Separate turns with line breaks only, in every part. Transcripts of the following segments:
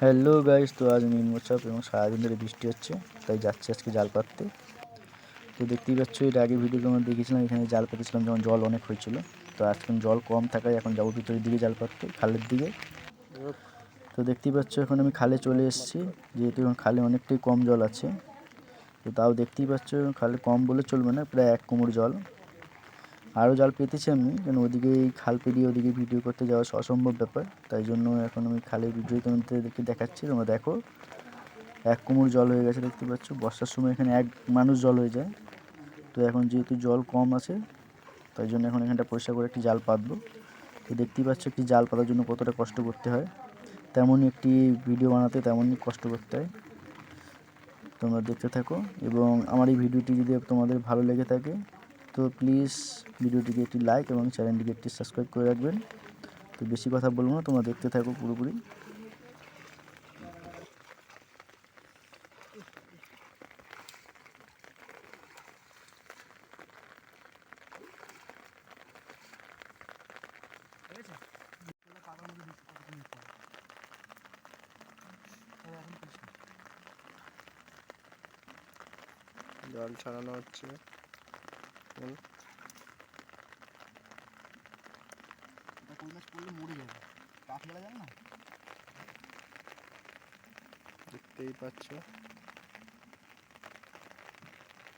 Hello guys তো আজ নিম্নচাপ এবং সারাদিন ধরে বৃষ্টি হচ্ছে, তাই যাচ্ছি আজকে জাল পাততে তো দেখতেই পাচ্ছ, এর আগে ভিডিও তোমার দেখেছিলাম এখানে জাল পেতেছিলাম যখন জল অনেক হয়েছিল। তো আজকে জল কম থাকায় এখন যাব ভিতরের দিকে জাল পাততে খালের দিকে। তো দেখতেই পাচ্ছ, এখন আমি খালে চলে এসেছি, যেহেতু এখন খালে অনেকটাই কম জল আছে। তো তাও দেখতেই পাচ্ছ, খালে কম বলে চলবে না, প্রায় এক কোমর জল। আরও জাল পেতেছি আমি কেন ওদিকে খাল পেরিয়ে ওদিকে ভিডিও করতে যাওয়া অসম্ভব ব্যাপার। তাই জন্য এখন আমি খালের ভিডিও তোমাদেরকে দেখাচ্ছি, তোমরা দেখো। এক কোমর জল হয়ে গেছে, দেখতে পাচ্ছ। বর্ষার সময় এখানে এক মানুষ জল হয়ে যায়। তো এখন যেহেতু জল কম আছে, তাই জন্য এখন এখানটা পরিষ্কার করে একটি জাল পাতবো। তো দেখতেই পাচ্ছ একটি জাল পাতার জন্য কতটা কষ্ট করতে হয়। তেমনই একটি ভিডিও বানাতে তেমনই কষ্ট করতে হয়। তোমরা দেখতে থাকো। এবং আমার এই ভিডিওটি যদি তোমাদের ভালো লেগে থাকে তো প্লিজ ভিডিওটিকে একটি লাইক এবং চ্যানেলটিকে একটি সাবস্ক্রাইব করে রাখবেন। তো বেশি কথা বলব না, তোমরা দেখতে থাকো পুরোপুরি।
জল ছাড়ানো হচ্ছে। হুম,
কই মাছ পড়লে মরে যাবে। কাঠ ফেলা যাবে না?
দেখতেই পাচ্ছ।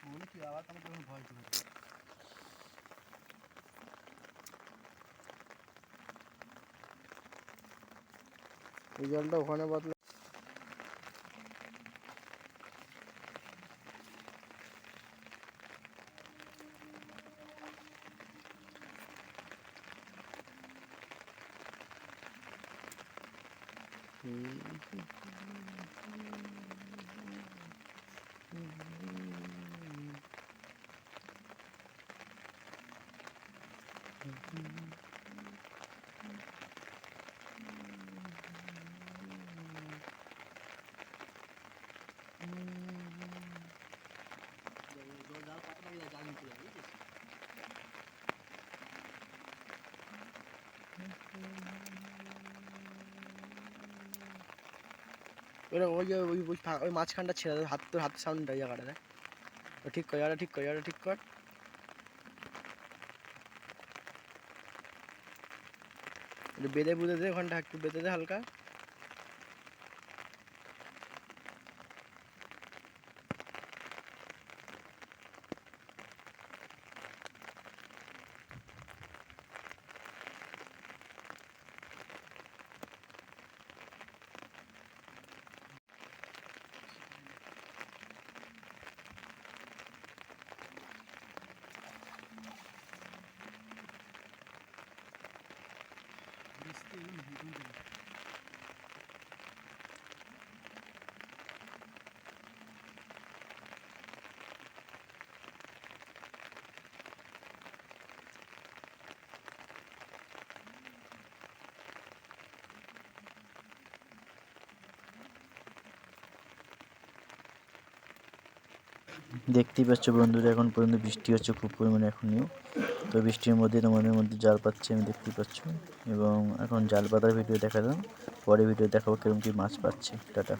বলে কি আবার তোমার কোনো ভয় করে
এই জলটা ওখানে বদলে Mm-hmm. ওই যে ওই ওই ওই মাঝখানটা ছেড়ে দেয় হাত, তোর হাতের সামনে জায়গাটা দেখ। ঠিক কর জায়গাটা ঠিক কর জায়গাটা ঠিক কর। একটু বেঁধে বুঝে দে ওখানটা, একটু বেঁধে দে হালকা। Thank you.
দেখতেই পাচ্ছ বন্ধুরা, এখন পর্যন্ত বৃষ্টি হচ্ছে খুব পরিমাণে এখনও তো বৃষ্টির মধ্যে, তোমাদের মধ্যে জাল পাচ্ছি, আমি দেখতেই পাচ্ছ। এবং এখন জাল পাতার ভিডিও দেখালাম, পরে ভিডিও দেখাবো কেরম কী মাছ পাচ্ছে। টাটা।